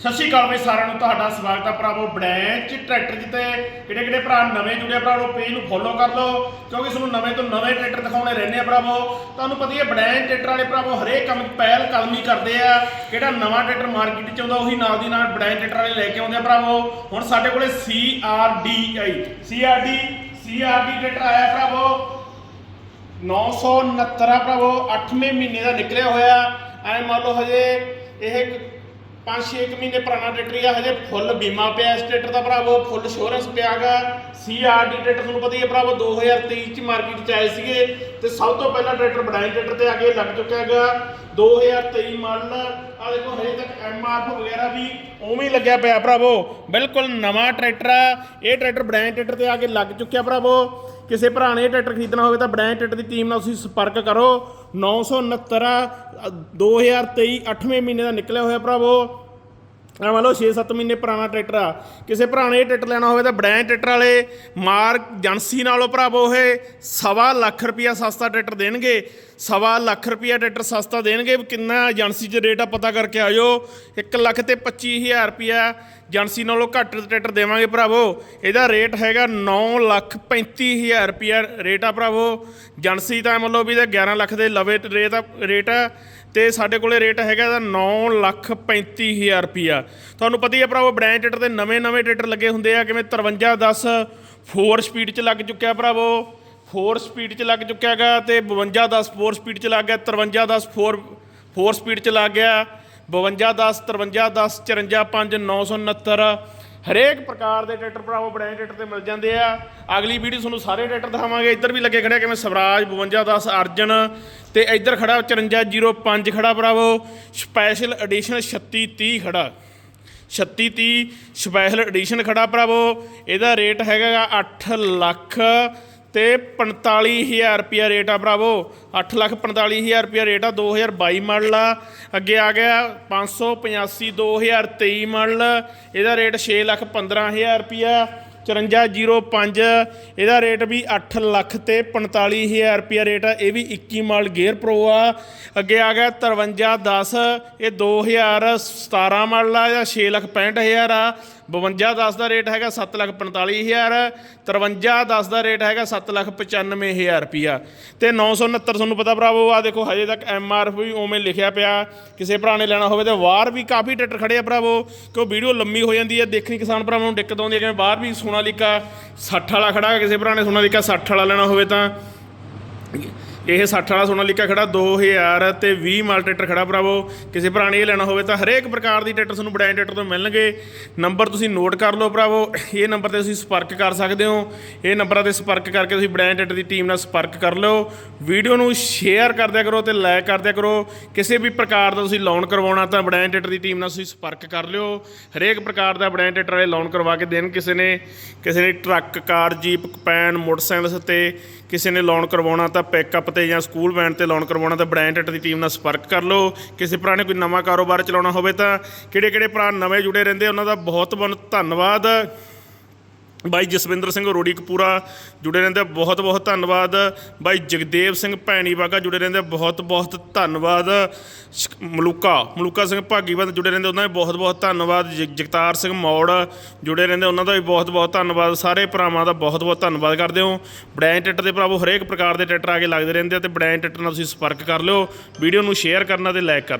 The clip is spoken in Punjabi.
ਸਤਿ ਸ਼੍ਰੀ ਅਕਾਲ ਬਈ ਸਾਰਿਆਂ ਨੂੰ, ਤੁਹਾਡਾ ਸਵਾਗਤ ਆ ਭਰਾਵੋ ਬ੍ਰੈਂਚ ਟਰੈਕਟਰ ਜਿੱਤੇ। ਕਿਹੜੇ ਕਿਹੜੇ ਭਰਾ ਨਵੇਂ ਜੁੜੇ ਭਰਾਵੋ, ਪੇਜ ਨੂੰ ਫੋਲੋ ਕਰ ਲਓ, ਕਿਉਂਕਿ ਤੁਹਾਨੂੰ ਨਵੇਂ ਤੋਂ ਨਵੇਂ ਟਰੈਕਟਰ ਦਿਖਾਉਣੇ ਰਹਿੰਦੇ ਆ ਭਰਾਵੋ। ਤੁਹਾਨੂੰ ਪਤਾ ਹੀ ਹੈ ਬ੍ਰੈਂਚ ਟਰੈਕਟਰ ਵਾਲੇ ਭਰਾਵੋ, ਹਰੇਕ ਕੰਮ 'ਚ ਪਹਿਲ ਕਦਮੀ ਕਰਦੇ ਆ। ਕਿਹੜਾ ਨਵਾਂ ਟਰੈਕਟਰ ਮਾਰਕੀਟ 'ਚ ਆਉਂਦਾ, ਉਹੀ ਨਾਲ ਦੀ ਨਾਲ ਬ੍ਰੈਂਚ ਟਰੈਕਟਰ ਵਾਲੇ ਲੈ ਕੇ ਆਉਂਦੇ ਆ ਭਰਾਵੋ। ਹੁਣ ਸਾਡੇ ਕੋਲੇ CRDI CRD CRD ਟਰੈਕਟਰ ਆਇਆ ਭਰਾਵੋ। 969 ਆ ਭਰਾਵੋ 8ਵੇਂ ਮਹੀਨੇ ਦਾ ਨਿਕਲਿਆ ਹੋਇਆ। ਐ ਮੰਨ ਲਓ ਹਜੇ ਇਹ 5-6 ਮਹੀਨੇ ਪੁਰਾਣਾ ਟਰੈਕਟਰ ਆ, ਹਜੇ ਫੁੱਲ ਬੀਮਾ ਪਿਆ ਇਸ ਟਰੈਕਟਰ ਦਾ ਭਰਾਵੋ, ਫੁੱਲ ਇੰਸ਼ੋਰੈਂਸ ਪਿਆਗਾ। ਸੀਆਰਡੀ ਟਰੈਕਟਰ ਤੁਹਾਨੂੰ ਪਤਾ ਹੀ ਹੈ ਭਰਾਵੋ 2023 ਚ ਮਾਰਕੀਟ ਚ ਆਏ ਸੀਗੇ ਤੇ ਸਭ ਤੋਂ ਪਹਿਲਾਂ ਟਰੈਕਟਰ ਬੜਾਈ ਟਰੈਕਟਰ ਤੇ ਅੱਗੇ ਲੱਗ ਚੁੱਕਿਆ ਹੈਗਾ। 2023 ਮਾਡਲ ਆ ਦੇਖੋ, ਹਜੇ ਤੱਕ ਐਮਆਰਐਫ ਵਗੈਰਾ ਵੀ ਉਵੇਂ ਹੀ ਲੱਗਿਆ ਪਿਆ ਭਰਾਵੋ। ਬਿਲਕੁਲ ਨਵਾਂ ਟਰੈਕਟਰ ਆ। ਇਹ ਟਰੈਕਟਰ ਬੜਾਈ ਟਰੈਕਟਰ ਤੇ ਆ ਕੇ ਲੱਗ ਚੁੱਕਿਆ ਭਰਾਵੋ। ਕਿਸੇ ਭਰਾ ਨੇ ਇਹ ਟਰੈਕਟਰ ਖਰੀਦਣਾ ਹੋਵੇ ਤਾਂ ਬ੍ਰਾਂਡ ਟਰੈਕਟਰ ਦੀ ਟੀਮ ਨਾਲ ਤੁਸੀਂ ਸੰਪਰਕ ਕਰੋ। 969 2023 8ਵੇਂ ਮਹੀਨੇ ਦਾ ਨਿਕਲਿਆ ਹੋਇਆ ਭਰਾਵੋ। ਆ ਮੰਨ ਲਓ 6-7 ਮਹੀਨੇ ਪੁਰਾਣਾ ਟਰੈਕਟਰ ਆ। ਕਿਸੇ ਭਰਾ ਨੇ ਇਹ ਟਰੈਕਟਰ ਲੈਣਾ ਹੋਵੇ ਤਾਂ ਬੜੈਂ ਟਰੈਕਟਰ ਵਾਲੇ ਮਾਰਕ ਏਜੰਸੀ ਨਾਲੋਂ ਭਰਾਵੋ ਇਹ ਸਵਾ ਲੱਖ ਰੁਪਿਆ ਸਸਤਾ ਟਰੈਕਟਰ ਦੇਣਗੇ। ਸਵਾ ਲੱਖ ਰੁਪਿਆ ਟਰੈਕਟਰ ਸਸਤਾ ਦੇਣਗੇ। ਵੀ ਕਿੰਨਾ ਏਜੰਸੀ 'ਚ ਰੇਟ ਆ ਪਤਾ ਕਰਕੇ ਆਇਓ। 1 ਲੱਖ ਤੇ 25000 ਰੁਪਿਆ ਏਜੰਸੀ ਨਾਲੋਂ ਘੱਟ ਟਰੈਕਟਰ ਦੇਵਾਂਗੇ ਭਰਾਵੋ। ਇਹਦਾ ਰੇਟ ਹੈਗਾ 9 ਲੱਖ 35000 ਰੁਪਿਆ ਰੇਟ ਆ ਭਰਾਵੋ। ਏਜੰਸੀ ਤਾਂ ਮੰਨ ਲਓ ਵੀ ਇਹਦਾ 11 ਲੱਖ ਦੇ ਲਵੇ ਰੇਟ ਆ ਰੇਟ ਆ। ਤੇ ਸਾਡੇ ਕੋਲੇ ਰੇਟ ਹੈਗਾ ਇਹਦਾ 9 ਲੱਖ 35000 ਰੁਪਿਆ ਤੁਹਾਨੂੰ ਪਤਾ ਹੀ ਹੈ ਭਰਾਵੋ, ਬ੍ਰਾਂਡ ਟਰੈਕਟਰ ਦੇ ਨਵੇਂ ਨਵੇਂ ਟਰੈਕਟਰ ਲੱਗੇ ਹੁੰਦੇ ਆ, ਕਿਵੇਂ 5310 4 ਸਪੀਡ 'ਚ ਲੱਗ ਚੁੱਕਿਆ ਭਰਾਵੋ। 4 ਸਪੀਡ 'ਚ ਲੱਗ ਚੁੱਕਿਆ ਹੈਗਾ ਤੇ 5210 4 ਸਪੀਡ 'ਚ ਲੱਗ ਗਿਆ 5310 4 4 ਸਪੀਡ 'ਚ ਲੱਗ ਗਿਆ। 5210 5310 54 969 ਹਰੇਕ ਪ੍ਰਕਾਰ ਦੇ ਟਰੈਕਟਰ ਭਰਾਵੋ ਬ੍ਰਾਂਡ ਟਰੈਕਟਰ ਤੇ ਮਿਲ ਜਾਂਦੇ ਆ। ਅਗਲੀ ਵੀਡੀਓ ਤੁਹਾਨੂੰ ਸਾਰੇ ਟਰੈਕਟਰ ਦਿਖਾਵਾਂਗੇ। ਇੱਧਰ ਵੀ ਲੱਗੇ ਖੜਿਆ ਕਿਵੇਂ ਸਵਰਾਜ 5210 ਅਰਜਨ ਤੇ ਇੱਧਰ ਖੜਾ 5405 ਖੜਾ ਭਰਾਵੋ। ਸਪੈਸ਼ਲ ਐਡੀਸ਼ਨ 3630 ਖੜਾ। 3630 ਸਪੈਸ਼ਲ ਐਡੀਸ਼ਨ ਖੜਾ ਭਰਾਵੋ। ਇਹਦਾ ਰੇਟ ਹੈਗਾ 8 ਲੱਖ ਤੇ 45000 ਰੁਪਿਆ ਰੇਟ ਆ ਭਰਾਵੋ। 8 ਲੱਖ 45000 ਰੁਪਿਆ ਰੇਟ ਆ 2022 ਮਾਡਲ ਆ ਅੱਗੇ ਆ ਗਿਆ 585 2023 ਮਾਡਲ ਇਹਦਾ ਰੇਟ 6 ਲੱਖ 15000 ਰੁਪਿਆ 5405 ਇਹਦਾ ਰੇਟ ਵੀ 8 ਲੱਖ ਤੇ 45000 ਰੁਪਿਆ ਰੇਟ ਆ, ਇਹ ਵੀ 21 ਮਾਲ ਗੇਅਰ ਪ੍ਰੋ ਆ। ਅੱਗੇ ਆ ਗਿਆ 5310 ਇਹ 2017 ਮਾਡਲ ਆ ਜਾਂ 6 ਲੱਖ 65000 ਆ। 5210 ਦਾ ਰੇਟ ਹੈਗਾ 7 ਲੱਖ 45000 5310 ਦਾ ਰੇਟ ਹੈਗਾ 7 ਲੱਖ 95000 ਰੁਪਿਆ ਤੇ 969 ਤੁਹਾਨੂੰ ਪਤਾ ਭਰਾਵੋ ਆ ਦੇਖੋ ਹਜੇ ਤੱਕ ਐਮ ਆਰ ਵੀ ਉਵੇਂ ਲਿਖਿਆ ਪਿਆ। ਕਿਸੇ ਭਰਾ ਨੇ ਲੈਣਾ ਹੋਵੇ ਤੇ ਬਾਹਰ ਵੀ ਕਾਫੀ ਟਰੈਕਟਰ ਖੜੇ ਆ ਭਰਾਵੋ, ਕਿਉਂ ਵੀਡੀਓ ਲੰਮੀ ਹੋ ਜਾਂਦੀ ਹੈ ਦੇਖਣੀ ਕਿਸਾਨ ਭਰਾਵਾਂ ਨੂੰ ਦਿੱਕਤ ਆਉਂਦੀ ਹੈ ਜਿਵੇਂ ਬਾਹਰ ਵੀ ਸੋਨਾਲੀਕਾ 60 ਵਾਲਾ ਖੜਾ ਕਿਸੇ ਭਰਾ ਨੇ ਸੋਨਾਲੀਕਾ 60 ਵਾਲਾ ਲੈਣਾ ਹੋਵੇ ਤਾਂ ਇਹ 60 ਵਾਲਾ ਸੋਨਾਲੀਕਾ ਖੜਾ 2000 ਤੇ 20 ਮਾਲ ਟਰੈਕਟਰ ਖੜਾ, ਭਰਾਵੋ। ਕਿਸੇ ਭਰਾ ਨੇ ਇਹ ਲੈਣਾ ਹੋਵੇ ਤਾਂ ਹਰੇਕ ਪ੍ਰਕਾਰ ਦੀ ਟਰੈਕਟਰ ਤੁਹਾਨੂੰ ਬੜਾਈ ਟਰੈਕਟਰ ਤੋਂ ਮਿਲਣਗੇ। ਨੰਬਰ ਤੁਸੀਂ ਨੋਟ ਕਰ ਲਓ, ਭਰਾਵੋ। ਇਹ ਨੰਬਰ ਤੇ ਤੁਸੀਂ ਸੰਪਰਕ ਕਰ ਸਕਦੇ ਹੋ। ਇਹ ਨੰਬਰਾਂ ਤੇ ਸੰਪਰਕ ਕਰਕੇ ਤੁਸੀਂ ਬੜਾਈ ਟਰੈਕਟਰ ਦੀ ਟੀਮ ਨਾਲ ਸੰਪਰਕ ਕਰ ਲਿਓ। ਵੀਡੀਓ ਨੂੰ ਸ਼ੇਅਰ ਕਰ ਦਿਆ ਕਰੋ ਤੇ ਲਾਈਕ ਕਰ ਦਿਆ ਕਰੋ। ਕਿਸੇ ਵੀ ਪ੍ਰਕਾਰ ਦਾ ਤੁਸੀਂ ਲੋਨ ਕਰਵਾਉਣਾ ਤਾਂ ਬੜਾਈ ਟਰੈਕਟਰ ਦੀ ਟੀਮ ਨਾਲ ਤੁਸੀਂ ਸੰਪਰਕ ਕਰ ਲਿਓ। ਹਰੇਕ ਪ੍ਰਕਾਰ ਦਾ ਬੜਾਈ ਟਰੈਕਟਰ ਵਾਲੇ ਲੋਨ ਕਰਵਾ ਕੇ ਦੇਣ ਕਿਸੇ ਨੇ। ਕਿਸੇ ਨੇ ਟਰੱਕ, ਕਾਰ, ਜੀਪ ਪੈਨ ਮੋਟਰਸਾਈਕਲ ਤੇ ਕਿਸੇ ਨੇ ਲੋਨ ਕਰਵਾਉਣਾ ਤਾਂ ਪਿਕਅਪ ਤੇ ਜਾਂ ਸਕੂਲ ਵੈਨ ਤੇ ਲੋਨ ਕਰਵਾਉਣਾ ਤਾਂ ਬ੍ਰਾਂਡ ਟਰੈਕਟਰ ਦੀ ਟੀਮ ਨਾਲ ਸੰਪਰਕ ਕਰ ਲਓ। ਕਿਸੇ ਭਰਾ ਨੇ ਕੋਈ ਨਵਾਂ ਕਾਰੋਬਾਰ ਚਲਾਉਣਾ ਹੋਵੇ ਤਾਂ ਕਿਹੜੇ ਕਿਹੜੇ ਭਰਾ ਨਵੇਂ ਜੁੜੇ ਰਹਿੰਦੇ ਉਹਨਾਂ ਦਾ ਬਹੁਤ ਬਹੁਤ ਧੰਨਵਾਦ। ਬਾਈ ਜਸਵਿੰਦਰ ਸਿੰਘ ਰੋੜੀ ਕਪੂਰਾ ਜੁੜੇ ਰਹਿੰਦੇ ਬਹੁਤ ਬਹੁਤ ਧੰਨਵਾਦ। ਬਾਈ ਜਗਦੇਵ ਸਿੰਘ ਭੈਣੀ ਬਾਗਾ ਜੁੜੇ ਰਹਿੰਦੇ ਬਹੁਤ ਬਹੁਤ ਧੰਨਵਾਦ। ਸ਼- ਮਲੂਕਾ ਮਲੂਕਾ ਸਿੰਘ ਭਾਗੀਵਾਦ ਜੁੜੇ ਰਹਿੰਦੇ ਉਹਨਾਂ ਦਾ ਬਹੁਤ ਬਹੁਤ ਧੰਨਵਾਦ। ਜਗ- ਜਗਤਾਰ ਸਿੰਘ ਮੌੜ ਜੁੜੇ ਰਹਿੰਦੇ ਉਹਨਾਂ ਦਾ ਵੀ ਬਹੁਤ ਬਹੁਤ ਧੰਨਵਾਦ। ਸਾਰੇ ਭਰਾਵਾਂ ਦਾ ਬਹੁਤ ਬਹੁਤ ਧੰਨਵਾਦ ਕਰਦੇ ਹਾਂ। ਬੜੈਂ ਟਰੈਕਟਰ ਦੇ ਭਰਾਵੋ, ਹਰੇਕ ਪ੍ਰਕਾਰ ਦੇ ਟਿੱਟਰ ਆ ਕੇ ਲੱਗਦੇ ਰਹਿੰਦੇ ਆ ਤੇ ਬੜੈਂ ਟਿੱਟਰ ਨਾਲ ਤੁਸੀਂ ਸੰਪਰਕ ਕਰ ਲਿਓ। ਵੀਡੀਓ ਨੂੰ ਸ਼ੇਅਰ ਕਰਨਾ ਤੇ ਲਾਈਕ ਕਰਨਾ।